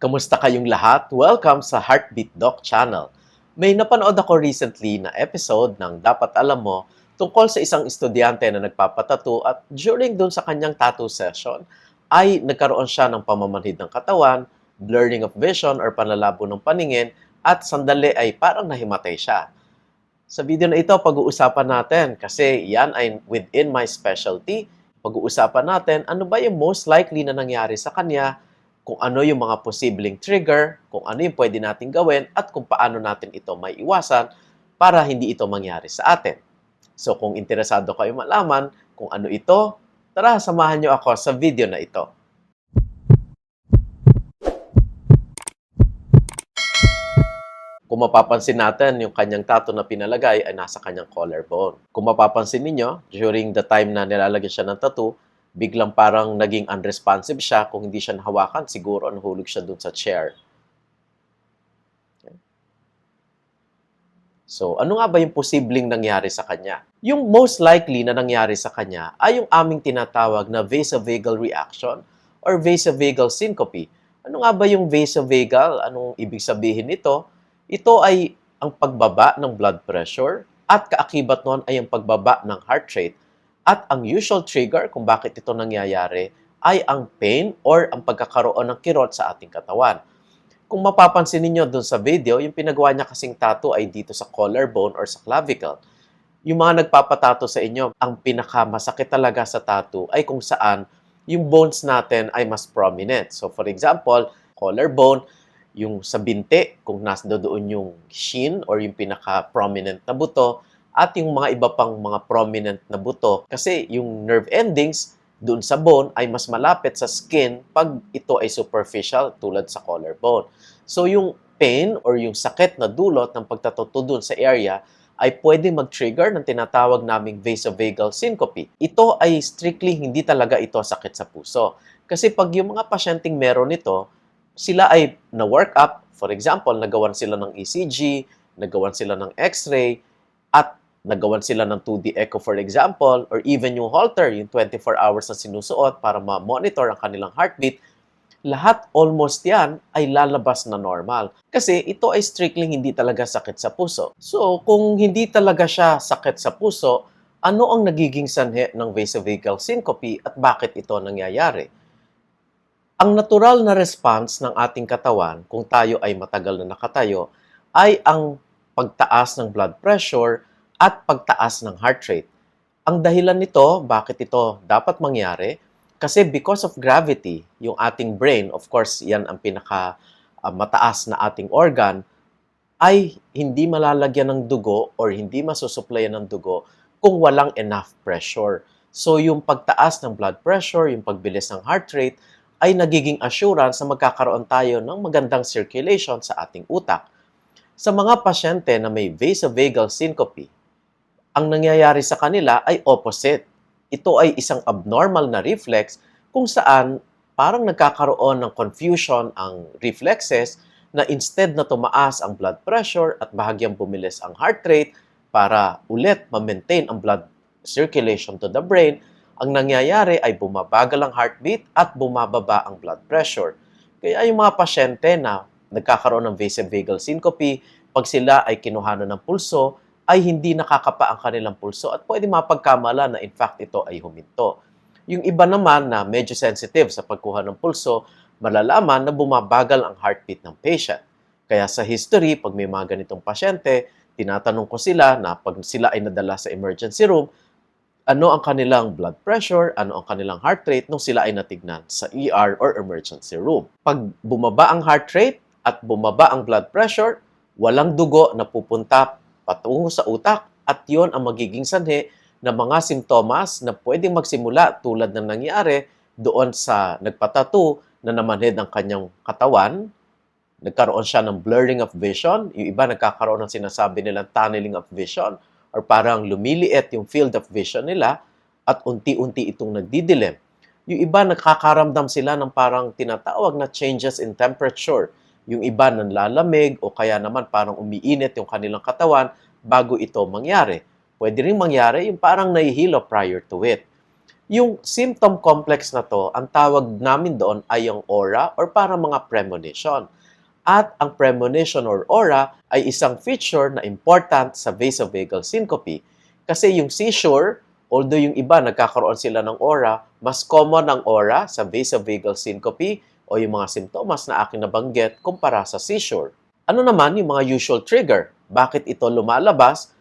Kamusta kayong lahat? Welcome sa Heartbeat Doc channel. May napanood ako recently na episode ng Dapat Alam Mo tungkol sa isang estudyante na nagpapatato at during dun sa kanyang tattoo session ay nagkaroon siya ng pamamanhid ng katawan, blurring of vision or panlalabo ng paningin at sandali ay parang nahimatay siya. Sa video na ito, pag-uusapan natin kasi yan ay within my specialty. Pag-uusapan natin ano ba yung most likely na nangyari sa kanya, kung ano yung mga posibleng trigger, kung ano yung pwede natin gawin, at kung paano natin ito may iwasan para hindi ito mangyari sa atin. So kung interesado kayo malaman kung ano ito, tara samahan nyo ako sa video na ito. Kung mapapansin natin, yung kanyang tattoo na pinalagay ay nasa kanyang collarbone. Kung mapapansin ninyo, during the time na nilalagay siya ng tattoo, biglang parang naging unresponsive siya. Kung hindi siya nahawakan, siguro nahulog siya dun sa chair. So, ano nga ba yung posibleng nangyari sa kanya? Yung most likely na nangyari sa kanya ay yung aming tinatawag na vasovagal reaction or vasovagal syncope. Ano nga ba yung vasovagal? Anong ibig sabihin nito? Ito ay ang pagbaba ng blood pressure at kaakibat nun ay ang pagbaba ng heart rate. At ang usual trigger kung bakit ito nangyayari ay ang pain or ang pagkakaroon ng kirot sa ating katawan. Kung mapapansin niyo dun sa video, yung pinagawa niya kasing tattoo ay dito sa collarbone or sa clavicle. Yung mga nagpapatato sa inyo, ang pinakamasakit talaga sa tattoo ay kung saan yung bones natin ay mas prominent. So for example, collarbone, yung sa binti, kung nasa doon yung shin or yung pinaka-prominent na buto, at yung mga iba pang mga prominent na buto. Kasi yung nerve endings doon sa bone ay mas malapit sa skin pag ito ay superficial tulad sa collarbone. So yung pain or yung sakit na dulot ng pagtatuto doon sa area ay pwede mag-trigger ng tinatawag naming vasovagal syncope. Ito ay strictly hindi talaga ito sakit sa puso. Kasi pag yung mga pasyenteng meron nito, sila ay na-work up, for example, nagawan sila ng ECG, nagawan sila ng X-ray, at nagawan sila ng 2D echo, for example, or even yung halter, yung 24 hours na sinusuot para ma-monitor ang kanilang heartbeat, lahat almost yan ay lalabas na normal. Kasi ito ay strictly hindi talaga sakit sa puso. So, kung hindi talaga siya sakit sa puso, ano ang nagiging sanhe ng vasovagal syncope at bakit ito nangyayari? Ang natural na response ng ating katawan kung tayo ay matagal na nakatayo ay ang pagtaas ng blood pressure at pagtaas ng heart rate. Ang dahilan nito, bakit ito dapat mangyari? Kasi because of gravity, yung ating brain, of course, yan ang pinaka uh, mataas na ating organ, ay hindi malalagyan ng dugo or hindi masusuplayan ng dugo kung walang enough pressure. So yung pagtaas ng blood pressure, yung pagbilis ng heart rate, ay nagiging assurance na magkakaroon tayo ng magandang circulation sa ating utak. Sa mga pasyente na may vasovagal syncope, ang nangyayari sa kanila ay opposite. Ito ay isang abnormal na reflex kung saan parang nagkakaroon ng confusion ang reflexes na instead na tumaas ang blood pressure at bahagyang bumilis ang heart rate para ulit ma-maintain ang blood circulation to the brain, ang nangyayari ay bumabagal ang heartbeat at bumababa ang blood pressure. Kaya yung mga pasyente na nagkakaroon ng vasovagal syncope, pag sila ay kinuhanan ng pulso, ay hindi nakakapa ang kanilang pulso at pwede mapagkamala na in fact ito ay huminto. Yung iba naman na medyo sensitive sa pagkuha ng pulso, malalaman na bumabagal ang heartbeat ng patient. Kaya sa history, pag may mga ganitong pasyente, tinatanong ko sila na pag sila ay nadala sa emergency room, ano ang kanilang blood pressure, ano ang kanilang heart rate nung sila ay natignan sa ER or emergency room. Pag bumaba ang heart rate at bumaba ang blood pressure, walang dugo na pupunta patungo sa utak at yon ang magiging sanhi ng mga simptomas na pwedeng magsimula tulad ng nangyari doon sa nagpatato na namanhid ang kanyang katawan, nagkaroon siya ng blurring of vision, yung iba nagkakaroon ng sinasabi nilang tunneling of vision, or parang lumiliit yung field of vision nila at unti-unti itong nagdidilim. Yung iba nakakaramdam sila ng parang tinatawag na changes in temperature. Yung iba nanlalamig o kaya naman parang umiinit yung kanilang katawan bago ito mangyari. Pwede rin mangyari yung parang nahihilo prior to it. Yung symptom complex na to, ang tawag namin doon ay yung aura or para mga premonition. At ang premonition or aura ay isang feature na important sa vasovagal syncope. Kasi yung seizure, although yung iba nagkakaroon sila ng aura, mas common ang aura sa vasovagal syncope o yung mga simptomas na aking nabanggit kumpara sa seizure. Ano naman yung mga usual trigger? Bakit ito lumalabas?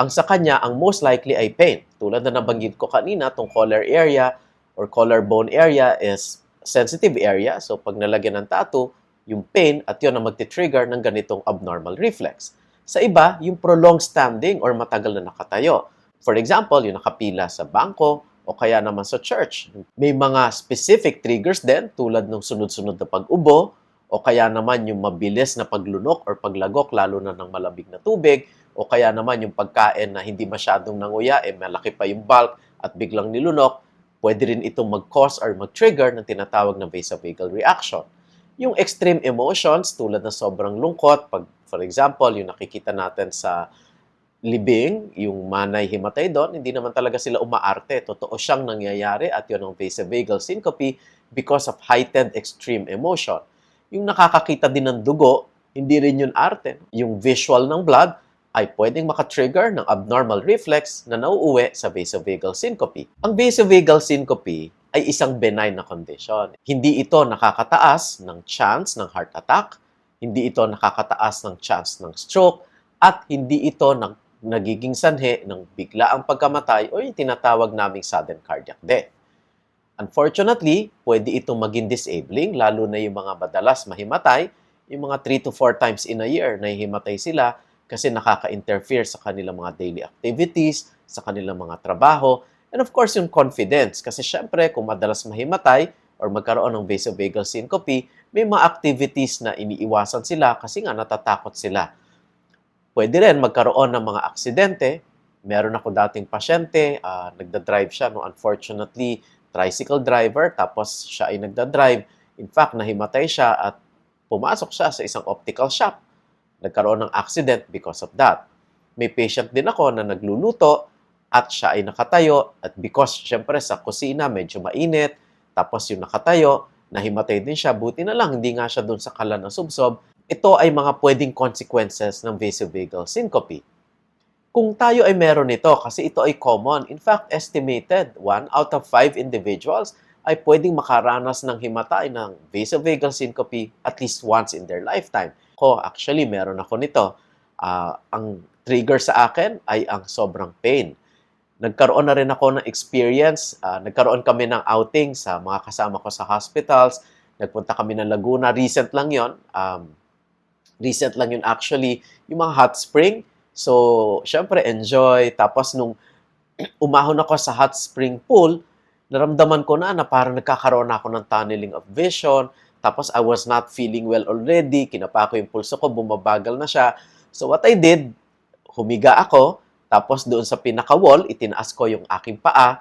Ang sa kanya, ang most likely ay pain. Tulad na nabanggit ko kanina, tong collar area or collarbone area is sensitive area. So pag nalagyan ng tattoo, yung pain at yun ang magti-trigger ng ganitong abnormal reflex. Sa iba, yung prolonged standing or matagal na nakatayo. For example, yung nakapila sa bangko o kaya naman sa church. May mga specific triggers din tulad ng sunod-sunod na pag-ubo o kaya naman yung mabilis na paglunok or paglagok lalo na ng malamig na tubig o kaya naman yung pagkain na hindi masyadong nanguya, eh malaki pa yung bulk at biglang nilunok, pwede rin itong mag-cause or mag-trigger ng tinatawag na vasovagal reaction. Yung extreme emotions tulad ng sobrang lungkot, pag for example, yung nakikita natin sa libing, yung manay himatay doon, hindi naman talaga sila umaarte. Totoo siyang nangyayari at yun ang vasovagal syncope because of heightened extreme emotion. Yung nakakakita din ng dugo, hindi rin yun arte. Yung visual ng blood ay pwedeng makatrigger ng abnormal reflex na nauuwi sa vasovagal syncope. Ang vasovagal syncope ay isang benign na condition. Hindi ito nakakataas ng chance ng heart attack, hindi ito nakakataas ng chance ng stroke, at hindi ito nag nagiging sanhe ng biglaang pagkamatay o yung tinatawag naming sudden cardiac death. Unfortunately, pwede itong maging disabling, lalo na yung mga madalas mahimatay, yung mga 3 to 4 times in a year na himatay sila kasi nakaka-interfere sa kanilang mga daily activities, sa kanilang mga trabaho, and of course yung confidence. Kasi syempre, kung madalas mahimatay or magkaroon ng vasovagal syncope, may mga activities na iniiwasan sila kasi nga natatakot sila. Pwede rin magkaroon ng mga aksidente. Meron ako dating pasyente, uh, nagda-drive siya, no? unfortunately, tricycle driver, tapos siya ay nagda-drive. In fact, nahimatay siya at pumasok siya sa isang optical shop. Nagkaroon ng accident because of that. May patient din ako na nagluluto at siya ay nakatayo at because syempre sa kusina medyo mainit, tapos yung nakatayo, nahimatay din siya, buti na lang, hindi nga siya doon sa kalan na subsob, ito ay mga pwedeng consequences ng vasovagal syncope. Kung tayo ay meron nito, kasi ito ay common, in fact, estimated, 1 out of 5 individuals ay pwedeng makaranas ng himatay ng vasovagal syncope at least once in their lifetime. Ko, actually, meron ako nito. Uh, ang trigger sa akin ay ang sobrang pain. Nagkaroon na rin ako ng experience, uh, nagkaroon kami ng outing sa mga kasama ko sa hospitals, nagpunta kami ng Laguna, recent lang yon um, recent lang yun actually, yung mga hot spring. So, syempre, enjoy. Tapos, nung umahon ako sa hot spring pool, naramdaman ko na na parang nagkakaroon na ako ng tunneling of vision. Tapos, I was not feeling well already. Kinapa ko yung pulso ko, bumabagal na siya. So, what I did, humiga ako. Tapos, doon sa pinaka-wall, itinaas ko yung aking paa.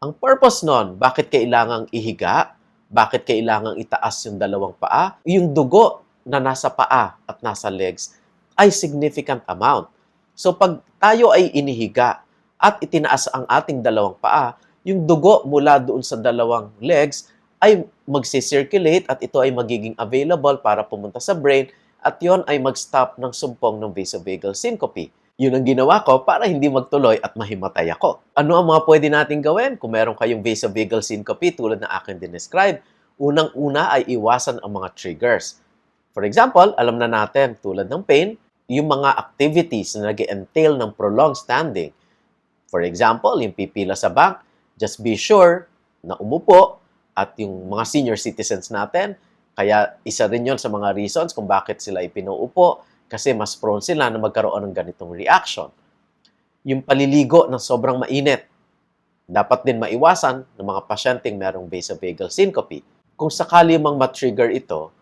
Ang purpose nun, bakit kailangang ihiga? Bakit kailangang itaas yung dalawang paa? Yung dugo na nasa paa at nasa legs ay significant amount. So pag tayo ay inihiga at itinaas ang ating dalawang paa, yung dugo mula doon sa dalawang legs ay magsi-circulate at ito ay magiging available para pumunta sa brain at yon ay mag-stop ng sumpong ng vasovagal syncope. Yun ang ginawa ko para hindi magtuloy at mahimatay ako. Ano ang mga pwede nating gawin kung meron kayong vasovagal syncope tulad na akin din-describe? Unang-una ay iwasan ang mga triggers. For example, alam na natin, tulad ng pain, yung mga activities na nag entail ng prolonged standing. For example, yung pipila sa bank, just be sure na umupo at yung mga senior citizens natin, kaya isa rin yon sa mga reasons kung bakit sila ipinuupo kasi mas prone sila na magkaroon ng ganitong reaction. Yung paliligo ng sobrang mainit, dapat din maiwasan ng mga pasyenteng merong vasovagal syncope. Kung sakali mang ma-trigger ito,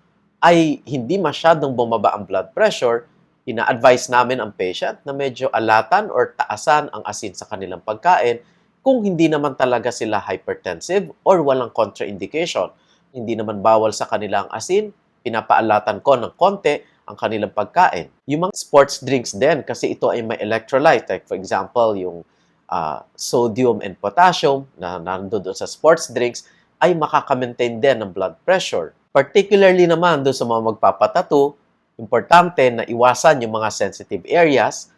ay hindi masyadong bumaba ang blood pressure, ina-advise namin ang patient na medyo alatan or taasan ang asin sa kanilang pagkain kung hindi naman talaga sila hypertensive or walang contraindication. Hindi naman bawal sa kanilang asin, pinapaalatan ko ng konti ang kanilang pagkain. Yung mga sports drinks din, kasi ito ay may electrolyte. Like for example, yung ah, sodium and potassium na nandun doon sa sports drinks ay makaka-maintain din ng blood pressure. Particularly naman doon sa mga magpapatato, importante na iwasan yung mga sensitive areas.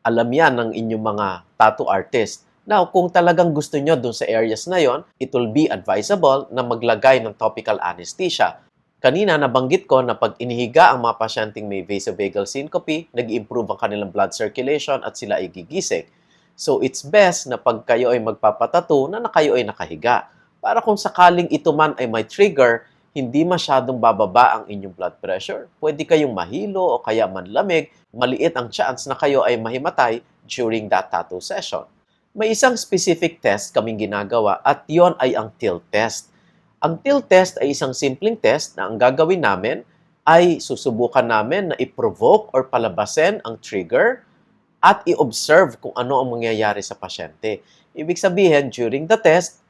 Alam yan ng inyong mga tattoo artist. Now, kung talagang gusto nyo doon sa areas na yon, it will be advisable na maglagay ng topical anesthesia. Kanina, nabanggit ko na pag inihiga ang mga pasyenteng may vasovagal syncope, nag-improve ang kanilang blood circulation at sila ay gigising. So, it's best na pag kayo ay magpapatato na na kayo ay nakahiga. Para kung sakaling ito man ay may trigger, hindi masyadong bababa ang inyong blood pressure. Pwede kayong mahilo o kaya manlamig, maliit ang chance na kayo ay mahimatay during that tattoo session. May isang specific test kaming ginagawa at yon ay ang tilt test. Ang tilt test ay isang simpleng test na ang gagawin namin ay susubukan namin na i-provoke or palabasin ang trigger at i-observe kung ano ang mangyayari sa pasyente. Ibig sabihin, during the test,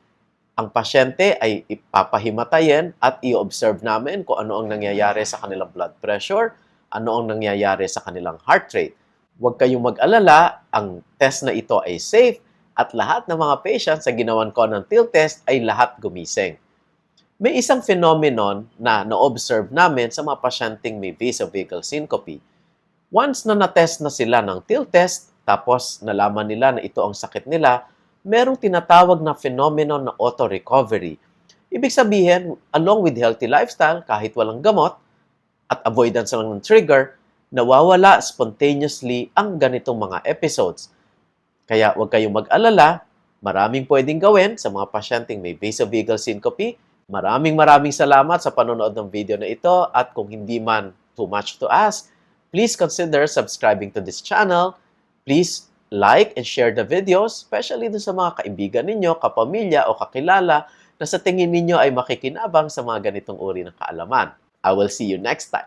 ang pasyente ay ipapahimatayin at i-observe namin kung ano ang nangyayari sa kanilang blood pressure, ano ang nangyayari sa kanilang heart rate. Huwag kayong mag-alala, ang test na ito ay safe at lahat ng mga patients sa ginawan ko ng tilt test ay lahat gumising. May isang phenomenon na na-observe namin sa mga pasyenteng may vasovagal syncope. Once na na-test na sila ng tilt test, tapos nalaman nila na ito ang sakit nila, merong tinatawag na phenomenon na auto-recovery. Ibig sabihin, along with healthy lifestyle, kahit walang gamot, at avoidance lang ng trigger, nawawala spontaneously ang ganitong mga episodes. Kaya huwag kayong mag-alala, maraming pwedeng gawin sa mga pasyenteng may vasovagal syncope. Maraming maraming salamat sa panonood ng video na ito at kung hindi man too much to ask, please consider subscribing to this channel. Please like and share the videos, especially dun sa mga kaibigan ninyo, kapamilya o kakilala na sa tingin ninyo ay makikinabang sa mga ganitong uri ng kaalaman. I will see you next time.